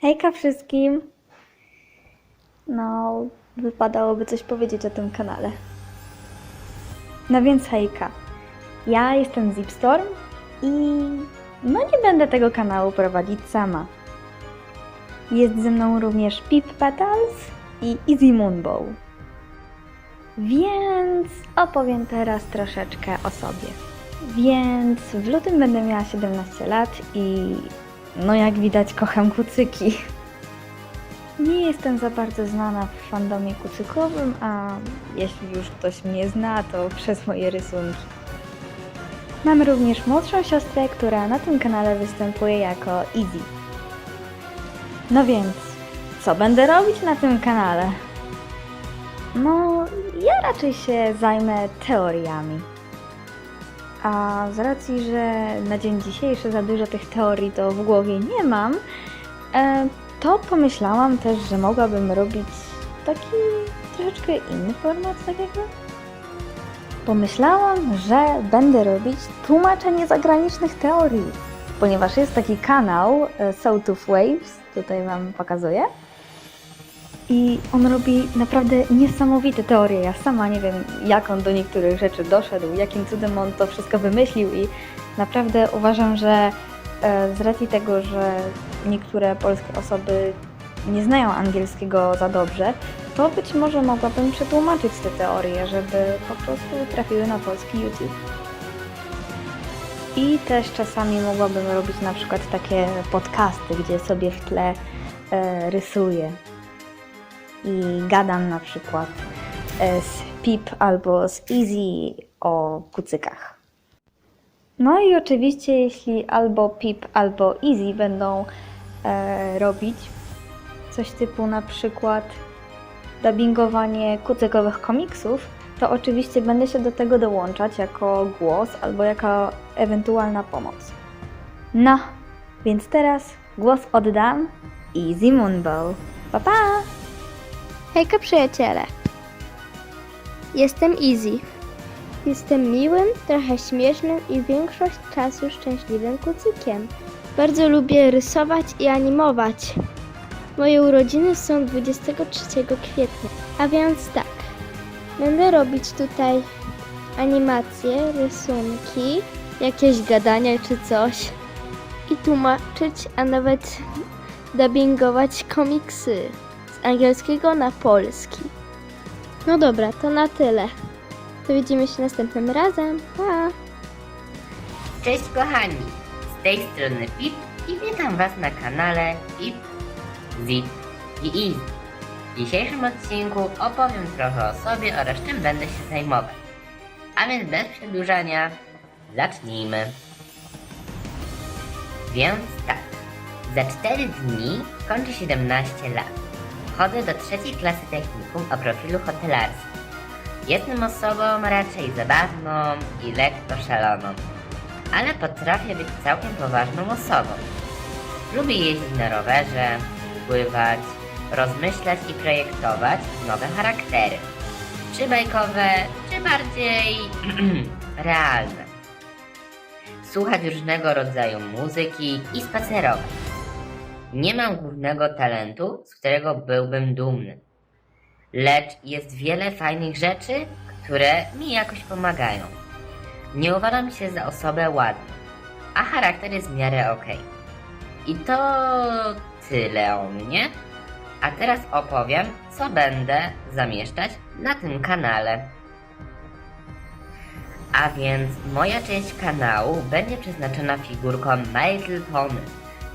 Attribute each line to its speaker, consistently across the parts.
Speaker 1: Hejka wszystkim! No, wypadałoby coś powiedzieć o tym kanale. No więc hejka. Ja jestem Zipstorm i no nie będę tego kanału prowadzić sama. Jest ze mną również Pip Petals i Easy Moonbow. Więc opowiem teraz troszeczkę o sobie. Więc w lutym będę miała 17 lat i no jak widać kocham kucyki. Nie jestem za bardzo znana w fandomie kucykowym, a jeśli już ktoś mnie zna, to przez moje rysunki. Mam również młodszą siostrę, która na tym kanale występuje jako Easy. No więc, co będę robić na tym kanale? No, ja raczej się zajmę teoriami. A z racji, że na dzień dzisiejszy za dużo tych teorii to w głowie nie mam, e, to pomyślałam też, że mogłabym robić taki troszeczkę inny format, tak. Pomyślałam, że będę robić tłumaczenie zagranicznych teorii, ponieważ jest taki kanał e, Sawtooth Waves, tutaj Wam pokazuję. I on robi naprawdę niesamowite teorie. Ja sama nie wiem, jak on do niektórych rzeczy doszedł, jakim cudem on to wszystko wymyślił i naprawdę uważam, że e, z racji tego, że niektóre polskie osoby nie znają angielskiego za dobrze, to być może mogłabym przetłumaczyć te teorie, żeby po prostu trafiły na polski YouTube. I też czasami mogłabym robić na przykład takie podcasty, gdzie sobie w tle e, rysuję i gadam na przykład e, z Pip albo z Easy o kucykach. No i oczywiście, jeśli albo Pip, albo Easy będą e, robić coś typu na przykład dubbingowanie kucykowych komiksów, to oczywiście będę się do tego dołączać jako głos albo jako ewentualna pomoc. No, więc teraz głos oddam Easy Moonbow. Pa pa!
Speaker 2: Hejka przyjaciele! Jestem Easy. Jestem miłym, trochę śmiesznym i większość czasu szczęśliwym kucykiem. Bardzo lubię rysować i animować. Moje urodziny są 23 kwietnia, a więc tak. Będę robić tutaj animacje, rysunki, jakieś gadania czy coś i tłumaczyć, a nawet dubbingować komiksy angielskiego na polski. No dobra, to na tyle. To widzimy się następnym razem. Pa!
Speaker 3: Cześć kochani, z tej strony Pip i witam Was na kanale Pip, Zip i Easy. W dzisiejszym odcinku opowiem trochę o sobie oraz czym będę się zajmować. A więc bez przedłużania, zacznijmy. Więc tak, za 4 dni kończę 17 lat. Chodzę do trzeciej klasy technikum o profilu hotelarskim. Jestem osobą raczej zabawną i lekko szaloną ale potrafię być całkiem poważną osobą. Lubię jeździć na rowerze, pływać, rozmyślać i projektować nowe charaktery. Czy bajkowe, czy bardziej realne. Słuchać różnego rodzaju muzyki i spacerować. Nie mam głównego talentu, z którego byłbym dumny. Lecz jest wiele fajnych rzeczy, które mi jakoś pomagają. Nie uważam się za osobę ładną, a charakter jest w miarę okej. I to tyle o mnie. A teraz opowiem, co będę zamieszczać na tym kanale. A więc moja część kanału będzie przeznaczona figurkom My Little Pony.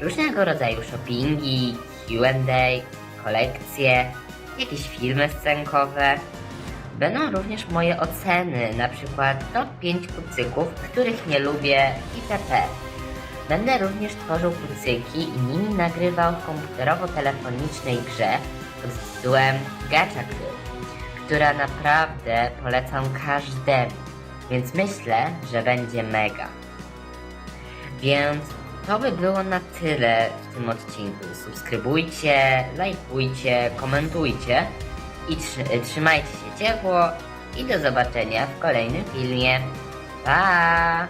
Speaker 3: Różnego rodzaju shoppingi, Q&A, kolekcje, jakieś filmy scenkowe, Będą również moje oceny, na przykład top 5 kucyków, których nie lubię itp. Będę również tworzył kucyki i nimi nagrywał w komputerowo-telefonicznej grze pod tytułem Gacha Club, która naprawdę polecam każdemu, więc myślę, że będzie mega. Więc to by było na tyle w tym odcinku. Subskrybujcie, lajkujcie, komentujcie i trzy- trzymajcie się ciepło i do zobaczenia w kolejnym filmie. Pa!